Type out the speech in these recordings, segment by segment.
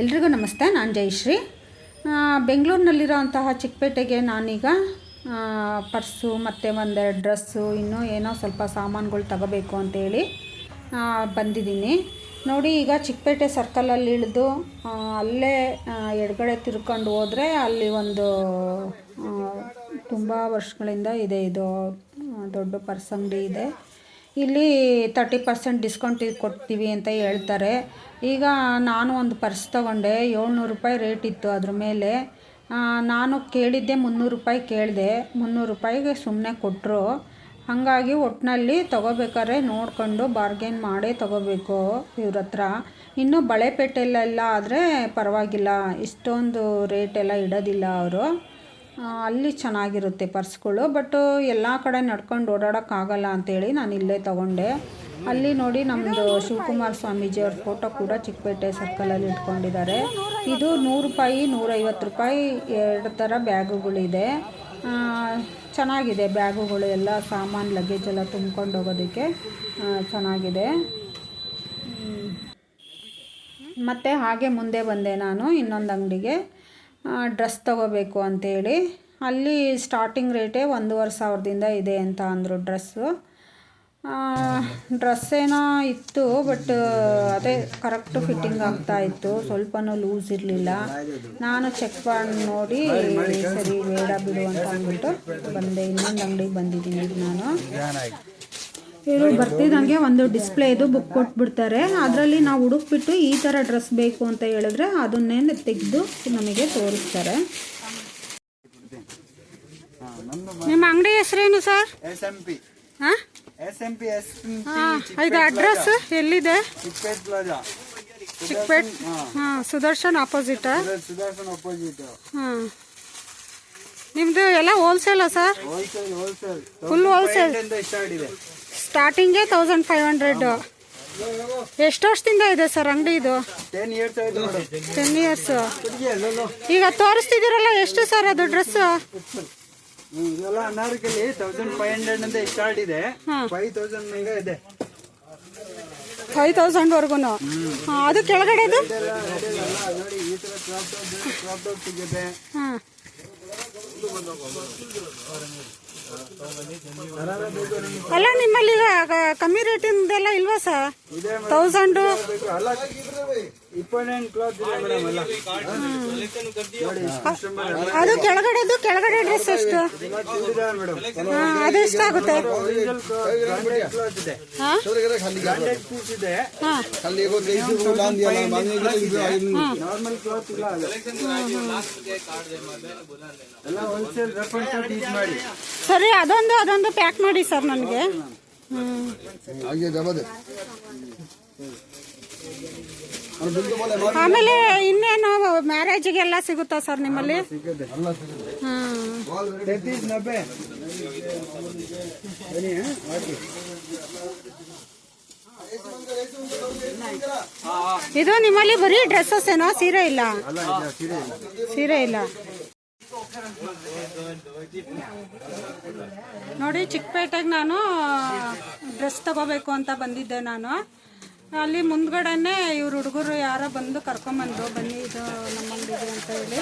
ಎಲ್ರಿಗೂ ನಮಸ್ತೆ, ನಾನು ಜಯಶ್ರೀ ಬೆಂಗಳೂರಿನಲ್ಲಿರೋಂತಹ ಚಿಕ್ಕಪೇಟೆಗೆ ನಾನೀಗ ಪರ್ಸು ಮತ್ತು ಒಂದೆರಡು ಡ್ರೆಸ್ಸು, ಇನ್ನೂ ಏನೋ ಸ್ವಲ್ಪ ಸಾಮಾನುಗಳು ತಗೋಬೇಕು ಅಂತೇಳಿ ಬಂದಿದ್ದೀನಿ. ನೋಡಿ, ಈಗ ಚಿಕ್ಕಪೇಟೆ ಸರ್ಕಲಲ್ಲಿ ಇಳಿದು ಅಲ್ಲೇ ಎಡಗಡೆ ತಿರ್ಕೊಂಡು ಹೋದರೆ ಅಲ್ಲಿ ಒಂದು ತುಂಬ ವರ್ಷಗಳಿಂದ ಇದೆ ಇದು ದೊಡ್ಡ ಪರ್ಸ್ ಅಂಗಡಿ ಇದೆ. ಇಲ್ಲಿ ತರ್ಟಿ ಪರ್ಸೆಂಟ್ ಡಿಸ್ಕೌಂಟ್ ಕೊಡ್ತೀವಿ ಅಂತ ಹೇಳ್ತಾರೆ. ಈಗ ನಾನು ಒಂದು ಪರ್ಸ್ ತೊಗೊಂಡೆ, ಏಳ್ನೂರು ರೂಪಾಯಿ ರೇಟ್ ಇತ್ತು ಅದ್ರ ಮೇಲೆ. ನಾನು ಕೇಳಿದ್ದೆ ಮುನ್ನೂರು ರೂಪಾಯಿ ಕೇಳಿದೆ. ಮುನ್ನೂರು ರೂಪಾಯಿಗೆ ಸುಮ್ಮನೆ ಕೊಟ್ಟರು ಹಾಗಾಗಿ ಒಟ್ಟಿನಲ್ಲಿ ತೊಗೋಬೇಕಾದ್ರೆ ನೋಡ್ಕೊಂಡು ಬಾರ್ಗೇನ್ ಮಾಡೇ ತೊಗೋಬೇಕು ಇವ್ರ ಹತ್ರ. ಇನ್ನು ಬಳೆಪೇಟೆಲೆಲ್ಲ ಆದರೆ ಪರವಾಗಿಲ್ಲ. ಇಷ್ಟೊಂದು ರೇಟೆಲ್ಲ ಇಡೋದಿಲ್ಲ ಅವರು. ಅಲ್ಲಿ ಚೆನ್ನಾಗಿರುತ್ತೆ ಪರ್ಸ್ಗಳು, ಬಟ್ ಎಲ್ಲ ಕಡೆ ನಡ್ಕೊಂಡು ಓಡಾಡೋಕ್ಕಾಗಲ್ಲ ಅಂತೇಳಿ ನಾನು ಇಲ್ಲೇ ತೊಗೊಂಡೆ. ಅಲ್ಲಿ ನೋಡಿ ನಮ್ಮದು ಶಿವಕುಮಾರ್ ಸ್ವಾಮೀಜಿ ಅವ್ರ ಫೋಟೋ ಕೂಡ ಚಿಕ್ಕಪೇಟೆ ಸರ್ಕಲಲ್ಲಿ ಇಟ್ಕೊಂಡಿದ್ದಾರೆ. ಇದು ನೂರು ರೂಪಾಯಿ, ನೂರೈವತ್ತು ರೂಪಾಯಿ ಎರಡು ಥರ ಬ್ಯಾಗುಗಳಿದೆ. ಚೆನ್ನಾಗಿದೆ ಬ್ಯಾಗುಗಳು, ಎಲ್ಲ ಸಾಮಾನು ಲಗೇಜ್ ಎಲ್ಲ ತುಂಬ್ಕೊಂಡು ಹೋಗೋದಕ್ಕೆ ಚೆನ್ನಾಗಿದೆ. ಮತ್ತು ಹಾಗೆ ಮುಂದೆ ಬಂದೆ ನಾನು ಇನ್ನೊಂದು ಅಂಗಡಿಗೆ. ಡ್ರೆಸ್ ತೊಗೋಬೇಕು ಅಂತೇಳಿ. ಅಲ್ಲಿ ಸ್ಟಾರ್ಟಿಂಗ್ ರೇಟೇ ಒಂದೂವರೆ ಸಾವಿರದಿಂದ ಇದೆ ಅಂತ ಅಂದರು ಡ್ರೆಸ್ಸು. ಡ್ರೆಸ್ ಏನೋ ಇತ್ತು ಬಟ್ ಅದೇ ಕರೆಕ್ಟ್ ಫಿಟ್ಟಿಂಗ್ ಆಗ್ತಾ ಇತ್ತು. ಸ್ವಲ್ಪನೂ ಲೂಸ್ ಇರಲಿಲ್ಲ. ನಾನು ಚೆಕ್ ಮಾಡಿ, ನೋಡಿ, ಸರಿ, ಬೇಡ ಬಿಡು ಅಂತ ಅಂದ್ಬಿಟ್ಟು ಬಂದೆ. ಇನ್ನೊಂದು ಅಂಗಡಿಗೆ ಬಂದಿದ್ದೀನಿ ನಾನು. ಇವರು ಬರ್ತಿದ್ದಂಗೆ ಒಂದು ಡಿಸ್ಪ್ಲೇದು ಬುಕ್ ಕೊಟ್ಬಿಡ್ತಾರೆ. ಅದರಲ್ಲಿ ನಾವು ಹುಡುಕ್ಬಿಟ್ಟು ಈ ಥರ ಡ್ರೆಸ್ ಬೇಕು ಅಂತ ಹೇಳಿದ್ರೆ ಅದನ್ನೇ ತೆಗೆದು ನಮಗೆ ತೋರಿಸ್ತಾರೆ. ನಿಮ್ಮ ಅಂಗಡಿ ಹೆಸರೇನು ಸರ್? ಇದು ಅಡ್ರೆಸ್ ಎಲ್ಲಿದೆ? ಚಿಕ್ಕಪೇಟ್ ಹಾಂ ಸುದರ್ಶನ್ ಆಪೋಸಿಟ್ ಅಪೋಸಿಟ್ ಹಾಂ. ನಿಮ್ಮದು ಎಲ್ಲ ಹೋಲ್ಸೇಲಾ sir? Wholesale wholesale full wholesale ಇಂದ ಇದೆ. ಸ್ಟಾರ್ಟಿಂಗೇ ತೌಸಂಡ್ ಫೈವ್ ಹಂಡ್ರೆಡ್ ಎಷ್ಟು ವರ್ಷದಿಂದ ಇದೆ ಸರ್ ಅಂಗಡಿ ಇದು? ಟೆನ್ ಇಯರ್ಸ್ ಈಗ ತೋರಿಸ್ತಿದ್ದೀರಲ್ಲ ಎಷ್ಟು ಸರ್ ಅದು dress Anarkali thousand five hundred start ಇದೆ. ಫೈವ್ ತೌಸಂಡ್ ಮೇಗ ಇದೆ. ಫೈವ್ ತೌಸಂಡ್ವರೆಗೂ ಅದು ಟಾಪ್ ಸಿಗುತ್ತೆ ಹಾಂ. ಅಲ್ಲ ನಿಮ್ಮಲ್ಲಿ ಕಮ್ಮಿ ರೇಟಿಂದೆಲ್ಲ ಇಲ್ವಾ ಸರ್? ತೌಸಂಡು ಅದು ಕೆಳಗಡೆದು ಕೆಳಗಡೆ ಡ್ರೆಸ್ ಎಷ್ಟು? ಅದು ಮೇಡಮ್ ಆಗುತ್ತೆ ಅದು. ಎಷ್ಟಾಗುತ್ತೆ ಸರಿ, ಅದೊಂದು ಅದೊಂದು ಪ್ಯಾಕ್ ಮಾಡಿ ಸರ್ ನನಗೆ. ಆಮೇಲೆ ಇನ್ನೇನು ಮ್ಯಾರೇಜಿಗೆಲ್ಲ ಸಿಗುತ್ತಾ ಸರ್ ನಿಮ್ಮಲ್ಲಿ? ಇದು ನಿಮ್ಮಲ್ಲಿ ಬರೀ ಡ್ರೆಸ್ಸಸ್ ಏನೋ, ಸೀರೆ ಇಲ್ಲ? ಸೀರೆ ಇಲ್ಲ. ನೋಡಿ, ಚಿಕ್ಕಪೇಟೆಗೆ ನಾನು ಡ್ರೆಸ್ ತಗೋಬೇಕು ಅಂತ ಬಂದಿದ್ದೆ ನಾನು. ಅಲ್ಲಿ ಮುಂದ್ಗಡೆನೆ ಇವ್ರ ಹುಡುಗರು ಯಾರೋ ಬಂದು ಕರ್ಕೊಂಬಂದ್ರು. ಬನ್ನಿ, ಇದು ನಮ್ಮ ಅಂಗಡಿಗೆ ಅಂತ ಹೇಳಿ.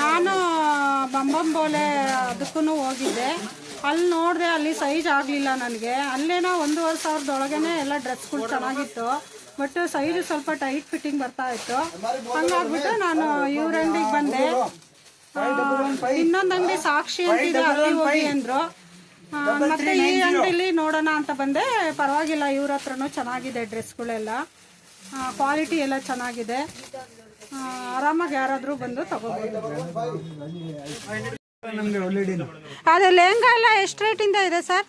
ನಾನು ಬಂಬಂಬೋಲೆ ಅದಕ್ಕೂ ಹೋಗಿದ್ದೆ. ಅಲ್ಲಿ ನೋಡಿದೆ ಅಲ್ಲಿ ಸೈಜ್ ಆಗಲಿಲ್ಲ ನನಗೆ. ಅಲ್ಲೇನೋ ಒಂದೂವರೆ ಸಾವಿರದೊಳಗೇನೆ ಎಲ್ಲ ಡ್ರೆಸ್ಗಳು ಚೆನ್ನಾಗಿತ್ತು. ಬಟ್ ಸೈಜ್ ಸ್ವಲ್ಪ ಟೈಟ್ ಫಿಟ್ಟಿಂಗ್ ಬರ್ತಾ ಇತ್ತು. ಹಂಗಾಗ್ಬಿಟ್ಟು ನಾನು ಇವ್ರ ಅಂಗಡಿಗೆ ಬಂದೆ. ಇನ್ನೊಂದು ಅಂಗಡಿ ಸಾಕ್ಷಿ ಅಂತಿದೆ ಅಲ್ಲಿ ಹೋಗಿ ಅಂದ್ರು. ಮತ್ತೆ ಈ ಅಂಗಡಿಲಿ ನೋಡೋಣ ಅಂತ ಬಂದೆ. ಪರವಾಗಿಲ್ಲ ಇವ್ರ ಹತ್ರನು ಚೆನ್ನಾಗಿದೆ ಡ್ರೆಸ್ಗಳೆಲ್ಲ ಕ್ವಾಲಿಟಿ ಎಲ್ಲ ಚೆನ್ನಾಗಿದೆ. ಆ, ಆರಾಮಾಗಿ ಯಾರಾದರೂ ಬಂದು ತಗೋಬಹುದು ಅದು ಲೆಹಂಗಾ ಎಲ್ಲ ಎಷ್ಟು ರೇಟಿಂದ ಇದೆ ಸರ್?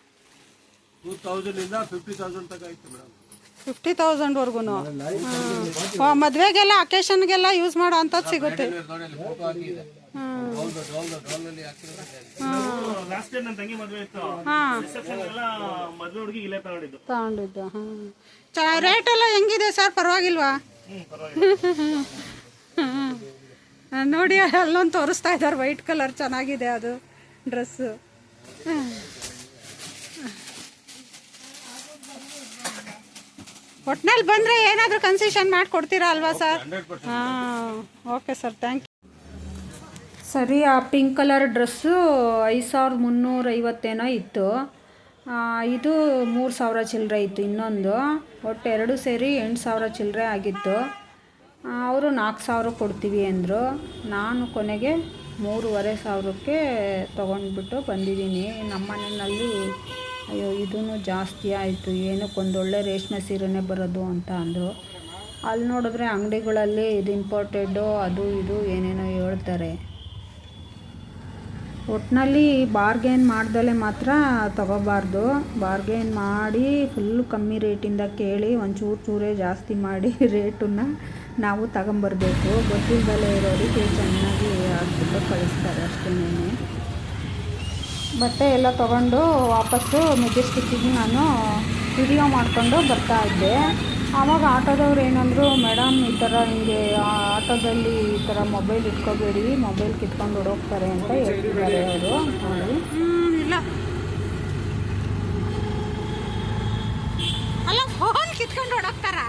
ಇಂದ ಫಿಫ್ಟಿ ತೌಸಂಡ್ವರೆಗೂ ಮದುವೆಗೆಲ್ಲ ಅಕೇಶನ್ಗೆಲ್ಲ ಯೂಸ್ ಮಾಡೋ ಅಂಥದ್ದು ಸಿಗುತ್ತೆ. ಲಾಸ್ಟ್ ಟೈಮ್ ನನ್ನ ತಂಗಿ ಮದುವೆ ಇತ್ತು. ಹಾಂ. ರಿಸೆಪ್ಷನ್ ಎಲ್ಲ ಮದುವೆ ಹುಡುಗಿ ಇಲ್ಲೇ ತಗೊಂಡಿದ್ದು. ತಗೊಂಡಿದ್ದು ಹಾಂ ಚ ರೇಟ್ ಎಲ್ಲ ಹೆಂಗಿದೆ ಸರ್? ಪರವಾಗಿಲ್ವಾ? ಹ್ಮ್. ನೋಡಿ ಅಲ್ಲೊಂದು ತೋರಿಸ್ತಾ ಇದ್ದಾರೆ. ವೈಟ್ ಕಲರ್ ಚೆನ್ನಾಗಿದೆ ಅದು ಡ್ರೆಸ್ಸು ಒಟ್ನಲ್ಲಿ ಬಂದರೆ ಏನಾದರೂ ಕನ್ಸೆಷನ್ ಮಾಡಿಕೊಡ್ತೀರಾ ಅಲ್ವಾ ಸರ್? ಹಾಂ ಓಕೆ ಸರ್ ಥ್ಯಾಂಕ್ ಯು ಸರಿ, ಆ ಪಿಂಕ್ ಕಲರ್ ಡ್ರೆಸ್ಸು ಐದು ಸಾವಿರದ ಮುನ್ನೂರೈವತ್ತೇನೋ ಇತ್ತು. ಇದು ಮೂರು ಸಾವಿರ ಚಿಲ್ಲರೆ ಇತ್ತು ಇನ್ನೊಂದು. ಒಟ್ಟು ಎರಡು ಸೇರಿ ಎಂಟು ಸಾವಿರ ಚಿಲ್ಲರೆ ಆಗಿತ್ತು. ಅವರು ನಾಲ್ಕು ಸಾವಿರ ಕೊಡ್ತೀವಿ ಅಂದರು. ನಾನು ಕೊನೆಗೆ ಮೂರುವರೆ ಸಾವಿರಕ್ಕೆ ತೊಗೊಂಡ್ಬಿಟ್ಟು ಬಂದಿದ್ದೀನಿ. ನಮ್ಮ ಮನೆಯಲ್ಲಿ, ಅಯ್ಯೋ ಇದೂ ಜಾಸ್ತಿ ಆಯಿತು. ಏನಕ್ಕೆ ಒಂದೊಳ್ಳೆ ರೇಷ್ಮೆ ಸೀರೆನೇ ಬರೋದು ಅಂತ ಅಂದರು. ಅಲ್ಲಿ ನೋಡಿದ್ರೆ ಅಂಗಡಿಗಳಲ್ಲಿ ಇದು ಇಂಪೋರ್ಟೆಡ್ಡು ಅದು ಇದು ಏನೇನೋ ಹೇಳ್ತಾರೆ. ಒಟ್ಟಿನಲ್ಲಿ ಬಾರ್ಗೇನ್ ಮಾಡ್ದಲೆ ಮಾತ್ರ ತಗೋಬಾರ್ದು. ಬಾರ್ಗೇನ್ ಮಾಡಿ ಫುಲ್ಲು ಕಮ್ಮಿ ರೇಟಿಂದ ಕೇಳಿ, ಒಂಚೂರು ಚೂರೇ ಜಾಸ್ತಿ ಮಾಡಿ ರೇಟನ್ನ ನಾವು ತಗೊಂಬರ್ಬೇಕು. ಗೊತ್ತಿಲ್ಲದಲೇ ಇರೋರಿಗೆ ಚೆನ್ನಾಗಿ ಹಾಕ್ಬಿಟ್ಟು ಕಳಿಸ್ತಾರೆ ಅಷ್ಟೇನೇ ಬಟ್ಟೆ ಎಲ್ಲ ತೊಗೊಂಡು ವಾಪಸ್ಸು ಮೆಜೆಸ್ಟಿಕ್ಕಿಗೆ ನಾನು ವಿಡಿಯೋ ಮಾಡಿಕೊಂಡು ಬರ್ತಾ ಇದ್ದೆ. ಆವಾಗ ಆಟೋದವ್ರು ಏನಂದರು ಮೇಡಮ್ ಈ ಥರ ಹಿಂಗೆ ಆ ಆಟೋದಲ್ಲಿ ಈ ಥರ ಮೊಬೈಲ್ ಇಟ್ಕೋಬೇಡಿ ಮೊಬೈಲ್ ಕಿತ್ಕೊಂಡು ಹೊಡೋಗ್ತಾರೆ ಅಂತ ಹೇಳ್ತಿದ್ದಾರೆ ಅವರು. ನೋಡಿ ಇಲ್ಲ. ಅಲ್ಲ ಫೋನ್ ಕಿತ್ಕೊಂಡು ಹೊಡೋಗ್ತಾರ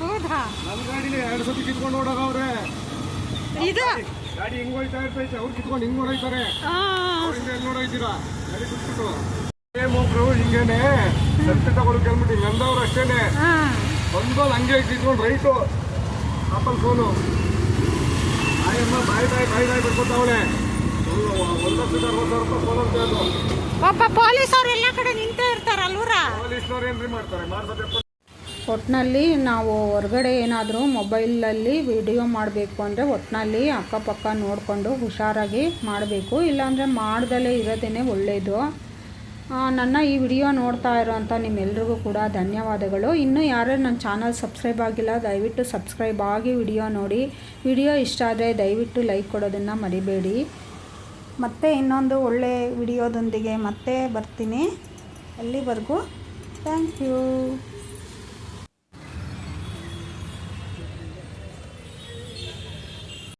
ಹೌದಾ? ನನ್ನ ಗಾಡಿಲಿ ಎರಡು ಸತಿ ಕಿತ್ಕೊಂಡು ಓಡೋಗವ್ರೆ ಇದು? ಗಾಡಿ ಹಿಂಗ್ ಹೋಯ್ತಾ ಇರ್ತೈತೆ? ಅವ್ರು ಕಿತ್ಕೊಂಡು ಹಿಂಗ್ ಹೊಡೋಯ್ತಾರೆ ನೋಡೋಯ್ತೀರಾ ಗಾಡಿ ಬಿಟ್ಬಿಟ್ಟು ಒಬ್ರು ಹಿಂಗೇನೆ. ಸೆಲ್ಫಿ ತಗೊಳ್ಳೋ ಕೇಳ್ಬಿಟ್ಟು ಹಿಂಗ್ ಅಂದವ್ರು ಅಷ್ಟೇನೆ ಬಂದು ಹಂಗೆ ಕಿತ್ಕೊಂಡು ರೈಟು. ಆಪಲ್ ಫೋನು ಆಯಮ್ಮ ಬಾಯ್ ಬಾಯ್ ಬಾಯ್ ಬಾಯ್ ಬಿಟ್ಕೊತಾವಳೆ ಒಬ್ಬ ಎಲ್ಲ ಕಡೆ ನಿಂತೇ ಇರ್ತಾರಲ್ವರ ಪೊಲೀಸ್ನವ್ರು ಏನ್ರಿ ಮಾಡ್ತಾರೆ? ಮಾಡ್ಸತ್ತೆ ಒಟ್ಟಿನಲ್ಲಿ ನಾವು ಹೊರಗಡೆ ಏನಾದರೂ ಮೊಬೈಲಲ್ಲಿ ವಿಡಿಯೋ ಮಾಡಬೇಕು ಅಂದರೆ ಒಟ್ಟಿನಲ್ಲಿ ಅಕ್ಕಪಕ್ಕ ನೋಡಿಕೊಂಡು ಹುಷಾರಾಗಿ ಮಾಡಬೇಕು. ಇಲ್ಲಾಂದರೆ ಮಾಡ್ದಲೇ ಇರೋದೇ ಒಳ್ಳೆಯದು ನನ್ನ ಈ ವಿಡಿಯೋ ನೋಡ್ತಾ ಇರೋಂಥ ನಿಮ್ಮೆಲ್ರಿಗೂ ಕೂಡ ಧನ್ಯವಾದಗಳು. ಇನ್ನೂ ಯಾರೂ ನನ್ನ ಚಾನಲ್ ಸಬ್ಸ್ಕ್ರೈಬ್ ಆಗಿಲ್ಲ, ದಯವಿಟ್ಟು ಸಬ್ಸ್ಕ್ರೈಬ್ ಆಗಿ ವಿಡಿಯೋ ನೋಡಿ. ವಿಡಿಯೋ ಇಷ್ಟ ಆದರೆ ದಯವಿಟ್ಟು ಲೈಕ್ ಕೊಡೋದನ್ನು ಮರಿಬೇಡಿ. ಮತ್ತೆ ಇನ್ನೊಂದು ಒಳ್ಳೆ ವಿಡಿಯೋದೊಂದಿಗೆ ಮತ್ತೆ ಬರ್ತೀನಿ. ಅಲ್ಲಿವರೆಗೂ ಥ್ಯಾಂಕ್ ಯು.